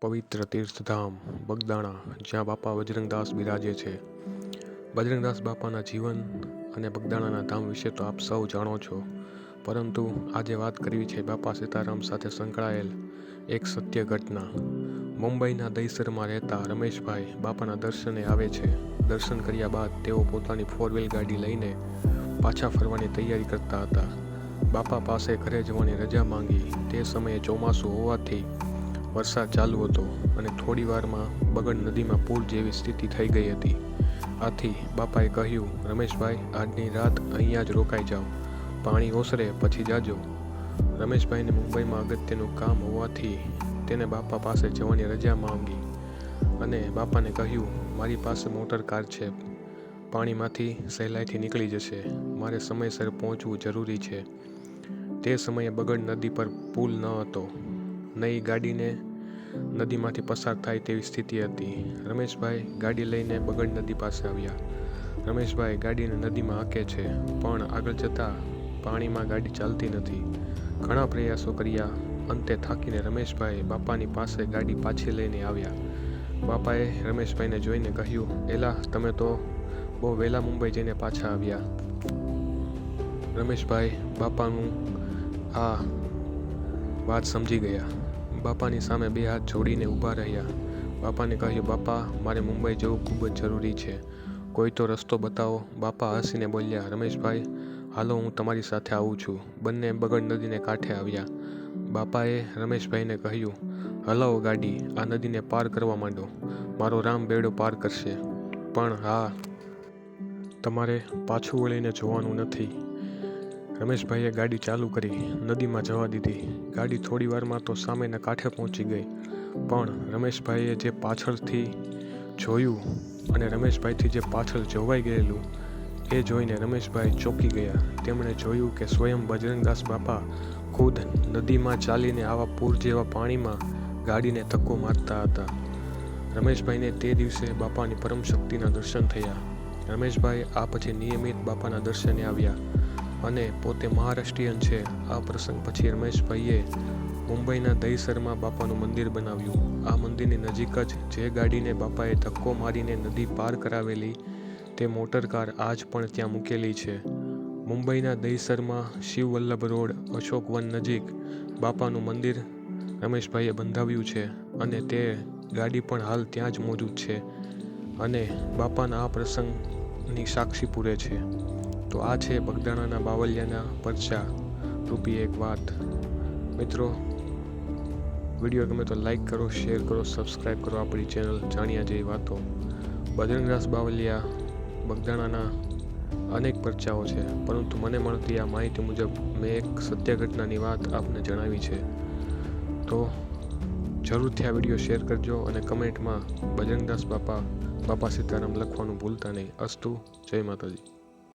પવિત્ર તીર્થધામ બગદાણા, જ્યાં બાપા બજરંગદાસ બિરાજે છે. બજરંગદાસ બાપાના જીવન અને બગદાણાના ધામ વિશે તો આપ સૌ જાણો છો. પરંતુ આજે વાત કરવી છે બાપા સીતારામ સાથે સંકળાયેલ એક સત્ય ઘટના. મુંબઈના દહીસરમાં રહેતા રમેશભાઈ બાપાના દર્શને આવે છે. દર્શન કર્યા બાદ તેઓ પોતાની ફોર વ્હીલ ગાડી લઈને પાછા ફરવાની તૈયારી કરતા હતા. બાપા પાસે ઘરે જવાની રજા માંગી. તે સમયે ચોમાસું હોવાથી વરસાદ ચાલુ હતો અને થોડી વારમાં બગડ નદીમાં પૂર જેવી સ્થિતિ થઈ ગઈ હતી. આથી બાપાએ કહ્યું, રમેશભાઈ, આજની રાત અહીંયા જ રોકાઈ જાઓ. પાણી ઓસરે, પછી જાજો. રમેશભાઈને મુંબઈમાં અગત્યનું કામ હોવાથી તેને બાપા પાસે જવાની રજા માંગી અને બાપાને કહ્યું, મારી પાસે મોટર કાર છે. પાણીમાંથી સહેલાઈથી નીકળી જશે. મારે સમયસર પહોંચવું જરૂરી છે. તે સમયે બગડ નદી પર પુલ ન હતો. નહીં ગાડીને નદીમાંથી પસાર થાય તેવી સ્થિતિ હતી. રમેશભાઈ ગાડી લઈને બગડ નદી પાસે આવ્યા. રમેશભાઈ ગાડીને નદીમાં હાંકે છે, પણ આગળ જતાં પાણીમાં ગાડી ચાલતી નથી. ઘણા પ્રયાસો કર્યા, અંતે થાકીને રમેશભાઈ બાપાની પાસે ગાડી પાછી લઈને આવ્યા. બાપાએ રમેશભાઈને જોઈને કહ્યું, એલા, તમે તો બહુ વહેલા મુંબઈ જઈને પાછા આવ્યા. રમેશભાઈ બાપાનું આ વાત સમજી ગયા. બાપાની સામે બે હાથ જોડીને ઊભા રહ્યા. બાપાને કહ્યું, બાપા, મારે મુંબઈ જવું ખૂબ જ જરૂરી છે. કોઈ તો રસ્તો બતાવો. બાપા હસીને બોલ્યા, રમેશભાઈ, હાલો હું તમારી સાથે આવું છું. બંને બગડ નદીને કાંઠે આવ્યા. બાપાએ રમેશભાઈને કહ્યું, હલાવો ગાડી, આ નદીને પાર કરવા માંડો. મારો રામ બેડો પાર કરશે. પણ હા, તમારે પાછું વળીને જોવાનું નથી. રમેશભાઈએ ગાડી ચાલુ કરી, નદીમાં જવા દીધી. ગાડી થોડી વારમાં તો સામેના કાંઠે પહોંચી ગઈ. પણ રમેશભાઈએ જે પાછળથી જોયું અને રમેશભાઈથી જે પાછળ જોવાઈ ગયેલું, એ જોઈને રમેશભાઈ ચોંકી ગયા. તેમણે જોયું કે સ્વયં બજરંગદાસ બાપા ખુદ નદીમાં ચાલીને આવા પૂર જેવા પાણીમાં ગાડીને ધક્કો મારતા હતા. રમેશભાઈને તે દિવસે બાપાની પરમ શક્તિના દર્શન થયા. રમેશભાઈ આ પછી નિયમિત બાપાના દર્શને આવ્યા. અને પોતે મહારાષ્ટ્રીયન છે. આ પ્રસંગ પછી રમેશભાઈએ મુંબઈના દહીસરમાં બાપાનું મંદિર બનાવ્યું. આ મંદિરની નજીક જ જે ગાડીને બાપાએ ધક્કો મારીને નદી પાર કરાવેલી, તે મોટર કાર આજ પણ ત્યાં મૂકેલી છે. મુંબઈના દહીસરમાં શિવ વલ્લભ રોડ અશોકવન નજીક બાપાનું મંદિર રમેશભાઈએ બંધાવ્યું છે અને તે ગાડી પણ હાલ ત્યાં જ મોજૂદ છે અને બાપાના આ પ્રસંગની સાક્ષી પૂરે છે. તો આ છે બગદાણાના બાવલિયાના પરચા. રૂપી એક વાત. મિત્રો, વીડિયો ગમે તો લાઈક કરો શેર કરો સબસ્ક્રાઈબ કરો આપણી ચેનલ જાણ્યા જેવી વાતો. બજરંગદાસ બાવલિયા બગદાણાના અનેક પરચાઓ છે, પરંતુ મને મળતી આ માહિતી મુજબ મેં એક સત્ય ઘટનાની વાત આપને જણાવી છે. તો જરૂરથી આ વીડિયો શેર કરજો અને કમેન્ટમાં બજરંગદાસ બાપા બાપા સીતારામ લખવાનું ભૂલતા નહીં. અસ્તુ, જય માતાજી.